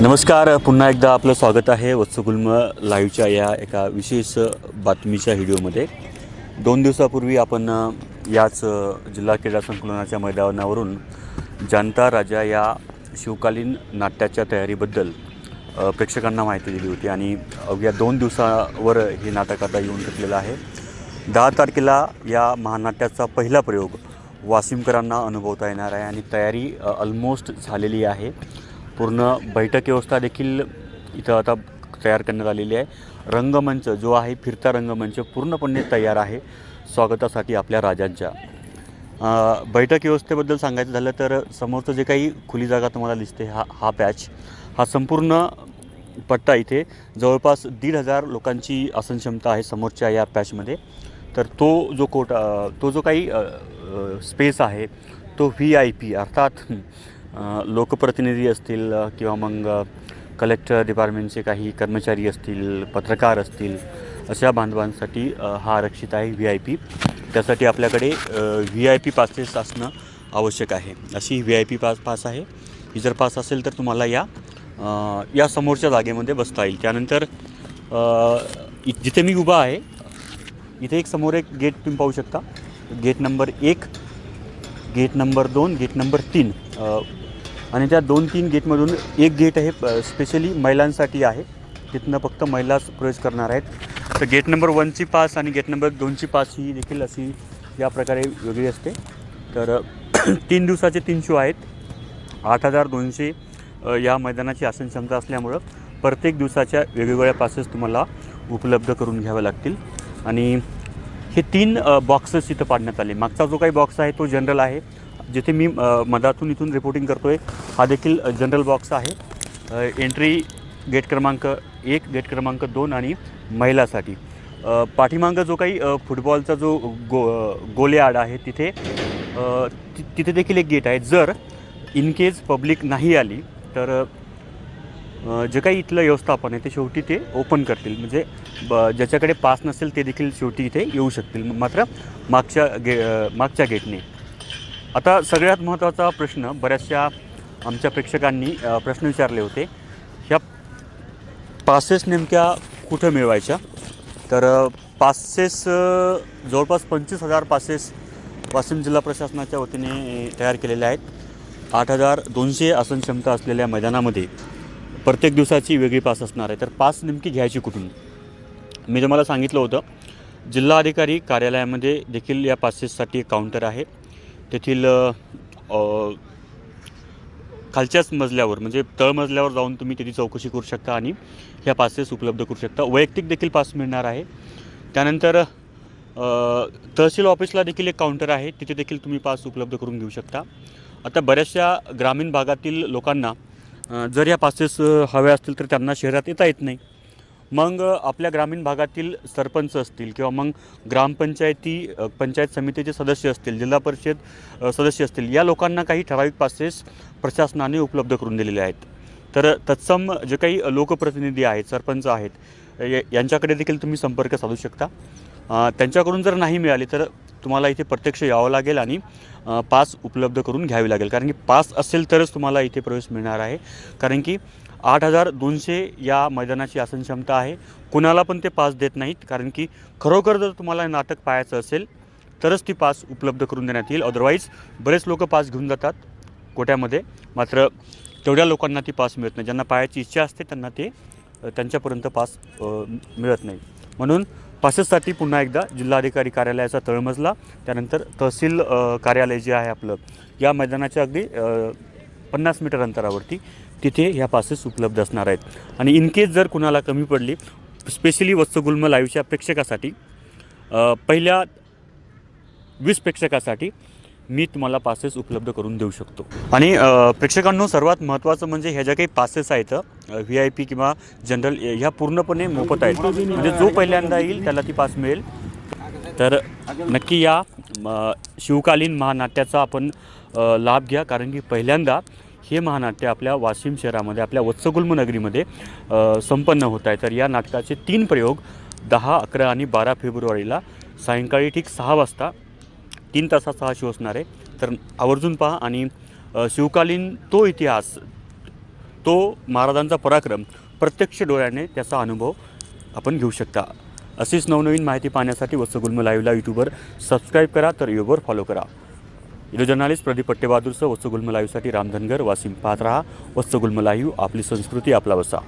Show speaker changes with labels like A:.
A: नमस्कार पुन्हा एकदा आपलं स्वागत आहे वत्सगुल्म लाईव्हच्या या एका विशेष बातमीच्या व्हिडिओमध्ये. दोन दिवसापूर्वी आपण याच जिल्हा क्रीडा संकुलनाच्या मैदानावरून जनता राजा या शिवकालीन नाट्याच्या तयारीबद्दल प्रेक्षकांना माहिती दिली होती आणि अवघ्या दोन दिवसावर हे नाटक आता येऊन घेतलेलं आहे. दहा तारखेला या महानाट्याचा पहिला प्रयोग वासिमकरांना अनुभवता येणार आहे आणि तयारी ऑलमोस्ट झालेली आहे. पूर्ण बैठक व्यवस्था देखील इथं आता तयार करण्यात आलेली आहे. रंगमंच जो आहे फिरता रंगमंच पूर्णपणे तयार आहे. स्वागतासाठी आपल्या राजांच्या. बैठक व्यवस्थेबद्दल सांगायचं झालं तर समोरचं जे काही खुली जागा तुम्हाला दिसते हा हा पॅच हा संपूर्ण पट्टा इथे जवळपास दीड हजार लोकांची आसन क्षमता आहे समोरच्या या पॅचमध्ये तर तो जो कोट तो जो काही स्पेस आहे तो व्ही आय पी अर्थात लोकप्रतिनिधी असतील किंवा मग कलेक्टर डिपार्टमेंटचे काही कर्मचारी असतील पत्रकार असतील अशा बांधवांसाठी हा आरक्षित आहे व्ही आय पी त्यासाठी आपल्याकडे व्ही आय पी पासेस असणं आवश्यक आहे. अशी V I P pass pass आहे. ही जर पास असेल तर तुम्हाला या या समोरच्या जागेमध्ये बसता येईल. त्यानंतर इ- जिथे मी उभा आहे इथे एक समोर एक गेट तुम्ही पाहू शकता. गेट नंबर एक गेट नंबर दोन गेट नंबर तीन. आणि त्या दोन तीन गेटमधून एक गेट हे स्पेशली महिलांसाठी आहे. तिथनं फक्त महिलाच प्रवेश करणार आहेत. तर गेट नंबर वनची पास आणि गेट नंबर दोनची पास ही देखील अशी या प्रकारे वेगळी असते. तर तीन दिवसाचे तीन शो आहेत. आठ हजार दोनशे या मैदानाची आसन क्षमता असल्यामुळं प्रत्येक दिवसाच्या वेगवेगळ्या पासेस तुम्हाला उपलब्ध करून घ्याव्या लागतील. आणि हे तीन बॉक्सेस इथं पाडण्यात आले. मागचा जो काही बॉक्स आहे तो जनरल आहे. जिथे मी मधातून इथून रिपोर्टिंग करतो आहे हा देखील जनरल बॉक्स आहे. एंट्री गेट क्रमांक एक गेट क्रमांक दोन आणि महिलासाठी. पाठीमागं जो काही फुटबॉलचा जो गो गोले आड आहे तिथे तिथे देखील एक गेट आहे. जर इन केस पब्लिक नाही आली तर जे काही इथलं व्यवस्थापन आहे ते शेवटी ते ओपन करतील. म्हणजे ब ज्याच्याकडे पास नसेल ते देखील शेवटी इथे येऊ शकतील. मात्र मागच्या गे मागच्या गेटने आता सगळ्यात महत्त्वाचा प्रश्न बऱ्याचशा आमच्या प्रेक्षकांनी प्रश्न विचारले होते. ह्या पासेस नेमक्या कुठं मिळवायच्या? तर पासेस जवळपास पंचवीस हजार पासेस वाशिम जिल्हा प्रशासनाच्या वतीने तयार केलेले आहेत. आठ हजार दोनशे आसन क्षमता असलेल्या मैदानामध्ये प्रत्येक दिवसाची वेगळी पास असणार आहे. तर पास नेमकी घ्यायची कुठून? मी तुम्हाला सांगितलं होतं जिल्हाधिकारी कार्यालयामध्ये देखील या पासेससाठी एक काउंटर आहे. तेथील खालच्याच मजल्यावर म्हणजे तळमजल्यावर जाऊन तुम्ही तिथे चौकशी करू शकता आणि ह्या पासेस उपलब्ध करू शकता. वैयक्तिक देखील पास मिळणार आहे. त्यानंतर तहसील ऑफिसला देखील एक काउंटर आहे. तिथे देखील तुम्ही पास उपलब्ध करून घेऊ शकता. आता बऱ्याचशा ग्रामीण भागातील लोकांना जर या पासेस हव्या असतील तर त्यांना शहरात येता येत नाही. मग आपल्या ग्रामीण भागातील सरपंच असतील किंवा मग ग्रामपंचायती पंचायत समितीचे सदस्य असतील जिल्हा परिषद सदस्य असतील या लोकांना काही ठराविक पासेस प्रशासनाने उपलब्ध करून दिलेले आहेत. तर तत्सम जे काही लोकप्रतिनिधी आहेत सरपंच आहेत या- यांच्याकडे देखील तुम्ही संपर्क साधू शकता. त्यांच्याकडून जर नाही मिळाली तर तुम्हाला इथे प्रत्यक्ष यावं लागेल आणि पास उपलब्ध करून घ्यावी लागेल. कारण की पास असेल तरच तुम्हाला इथे प्रवेश मिळणार आहे. कारण की आठ हजार दोनशे या मैदानाची आसन क्षमता आहे. कुणाला पण ते पास देत नाहीत कारण की खरोखर जर तुम्हाला नाटक पाहायचं असेल तरच ती पास उपलब्ध करून देण्यात येईल. अदरवाईज बरेच लोक पास घेऊन जातात कोट्यामध्ये. मात्र तेवढ्या लोकांना ती पास मिळत नाही. ज्यांना पाहायची इच्छा असते त्यांना ते त्यांच्यापर्यंत पास मिळत नाही. म्हणून पासेससाठी पुन्हा एकदा जिल्हाधिकारी कार्यालयाचा तळमजला त्यानंतर तहसील कार्यालय जे आहे आपलं या मैदानाच्या अगदी पन्नास मीटर अंतरावरती तिथे ह्या पासेस उपलब्ध असणार आहेत. आणि इन केस जर कुणाला कमी पडली स्पेशली वत्सगुल्म लाईव्हच्या प्रेक्षकासाठी पहिल्या वीस प्रेक्षकासाठी मी तुम्हाला पासेस उपलब्ध करून देऊ शकतो. आणि प्रेक्षकांनो सर्वात महत्त्वाचं म्हणजे ह्या ज्या काही पासेस आहेत व्ही आय पी किंवा जनरल ह्या पूर्णपणे मोफत आहेत. म्हणजे जो पहिल्यांदा येईल त्याला ती पास मिळेल. तर नक्की या शिवकालीन महानाट्याचा आपण लाभ घ्या. कारण की पहिल्यांदा हे महानाट्य आपल्या वाशिम शहरामध्ये आपल्या वत्सगुल्म नगरीमध्ये संपन्न होत आहे. तर या नाटकाचे तीन प्रयोग दहा अकरा आणि बारा फेब्रुवारीला सायंकाळी ठीक सहा वाजता तीन तासाचा हा शो असणार आहे. तर आवर्जून पहा आणि शिवकालीन तो इतिहास तो महाराजांचा पराक्रम प्रत्यक्ष डोळ्याने त्याचा अनुभव आपण घेऊ शकता. अशीच नवनवीन माहिती पाहण्यासाठी वत्सगुल्म लाईव्हला यूट्यूबवर सबस्क्राईब करा तर युट्यूबवर फॉलो करा. इलो जर्नालिस्ट प्रदीप पट्टेबहादूरचं वत्सगुल्म लाईव्हसाठी रामधनगर वासिम पाहत रहा लाईव्ह आपली संस्कृती आपला वसा.